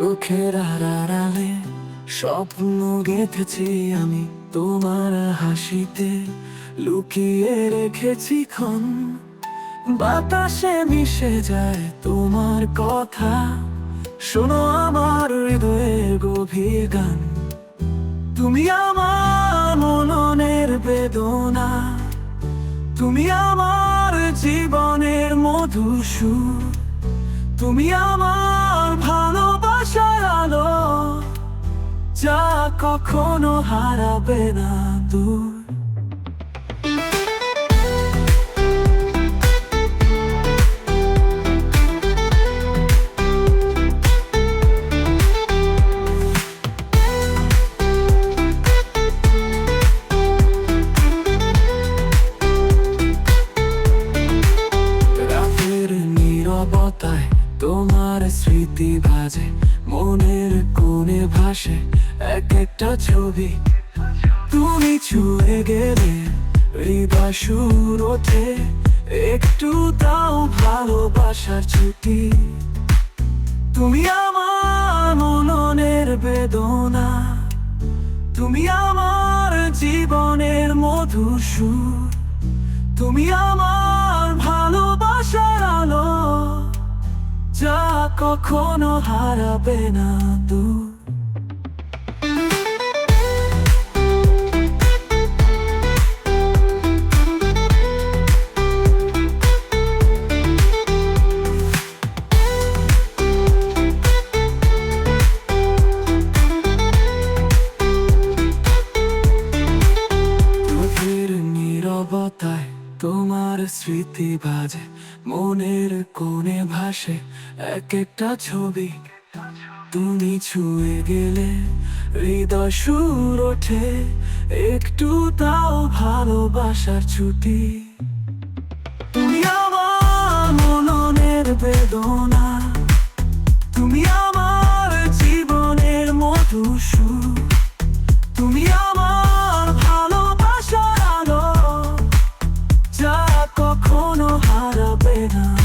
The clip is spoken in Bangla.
চোখের আড়ালে স্বপ্ন গেঁথেছি আমি তোমার হাসিতে। লুকিয়ে রেখেছি ক্ষণ, বাতাসে মিশে যায় তোমার কথা। শোনো আমার হৃদয়ের গভীর গান, তুমি আমার মননের বেদনা। তুমি আমার জীবনের মধুর সুর, তুমি আমার আলো যা কখনো হারাবে না দূর। তোমার স্মৃতি বাজে। কোণে এক একটা ছবি। তুমি ছুঁয়ে গেলে, হৃদয় সুর ওঠে। একটু তাও ভালোবাসার ছুটি। তুমি আমার মননের বেদনা। তুমি আমার জীবনের মধুর সুর। তুমি আমার ভালোবাসার আলো। যা কখনো হারাবে না দূর। তোমার স্মৃতি বাজে, মনের কোণে ভাসে এক একটা ছবি। তুমি ছুঁয়ে গেলে হৃদয় সুর ওঠে, একটু তাও ভালোবাসার ছুটি। enough.